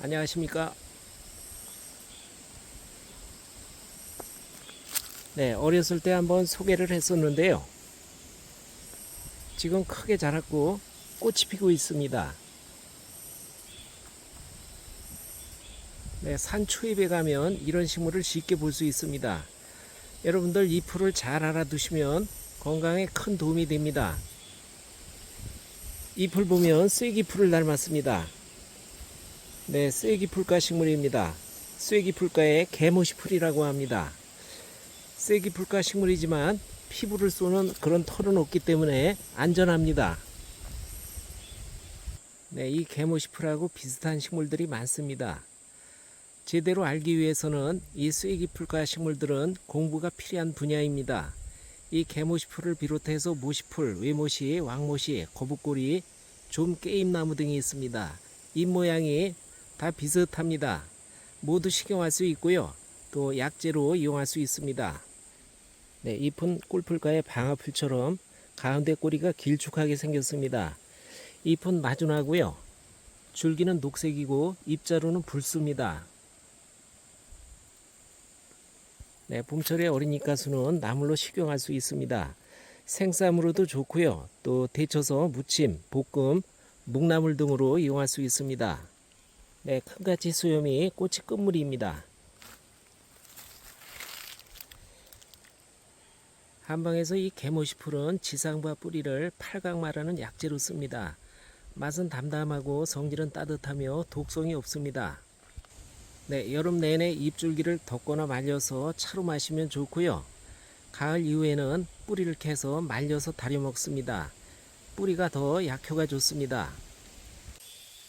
안녕하십니까. 네, 어렸을 때 한번 소개를 했었는데요. 지금 크게 자랐고 꽃이 피고 있습니다. 네, 산 초입에 가면 이런 식물을 쉽게 볼 수 있습니다. 여러분들 이 풀을 잘 알아두시면 건강에 큰 도움이 됩니다. 이 풀 보면 쐐기 풀을 닮았습니다. 네, 쐐기풀과 식물입니다. 쐐기풀과의 개모시풀이라고 합니다. 쐐기풀과 식물이지만 피부를 쏘는 그런 털은 없기 때문에 안전합니다. 네, 이 개모시풀하고 비슷한 식물들이 많습니다. 제대로 알기 위해서는 이 쐐기풀과 식물들은 공부가 필요한 분야입니다. 이 개모시풀을 비롯해서 모시풀, 외모시, 왕모시, 거북꼬리, 좀 게임나무 등이 있습니다. 잎 모양이 다 비슷합니다. 모두 식용할 수 있고요. 또 약재로 이용할 수 있습니다. 네, 잎은 꿀풀과의 방아풀처럼 가운데 꼬리가 길쭉하게 생겼습니다. 잎은 마준하고요. 줄기는 녹색이고 잎자루는 붉습니다. 네, 봄철에 어린 잎가수는 나물로 식용할 수 있습니다. 생쌈으로도 좋고요. 또 데쳐서 무침, 볶음, 묵나물 등으로 이용할 수 있습니다. 네, 큰가지 수염이 꽃이 끝물입니다. 한방에서 이 개모시풀은 지상과 뿌리를 팔각 말하는 약재로 씁니다. 맛은 담담하고 성질은 따뜻하며 독성이 없습니다. 네, 여름 내내 잎줄기를 덮거나 말려서 차로 마시면 좋고요. 가을 이후에는 뿌리를 캐서 말려서 다려 먹습니다. 뿌리가 더 약효가 좋습니다.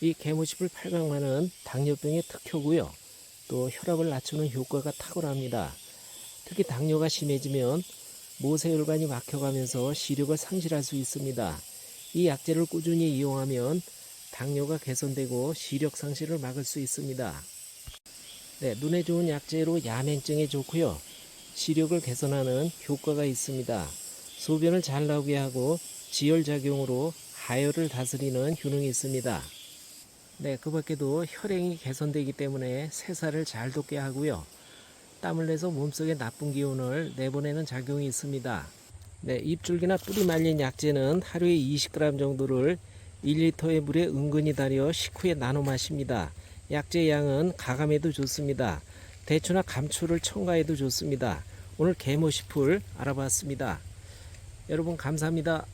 이 개무십을 팔각만은 당뇨병의 특효고요. 또 혈압을 낮추는 효과가 탁월합니다. 특히 당뇨가 심해지면 모세혈관이 막혀가면서 시력을 상실할 수 있습니다. 이 약재를 꾸준히 이용하면 당뇨가 개선되고 시력 상실을 막을 수 있습니다. 네, 눈에 좋은 약재로 야맹증에 좋고요. 시력을 개선하는 효과가 있습니다. 소변을 잘 나오게 하고 지혈작용으로 하혈을 다스리는 효능이 있습니다. 네, 그 밖에도 혈행이 개선되기 때문에 세살을 잘 돋게 하고요. 땀을 내서 몸속에 나쁜 기운을 내보내는 작용이 있습니다. 네, 잎줄기나 뿌리 말린 약재는 하루에 20g 정도를 1리터의 물에 은근히 달여 식후에 나눠 마십니다. 약재 양은 가감에도 좋습니다. 대추나 감초를 첨가해도 좋습니다. 오늘 개모시풀 알아봤습니다. 여러분 감사합니다.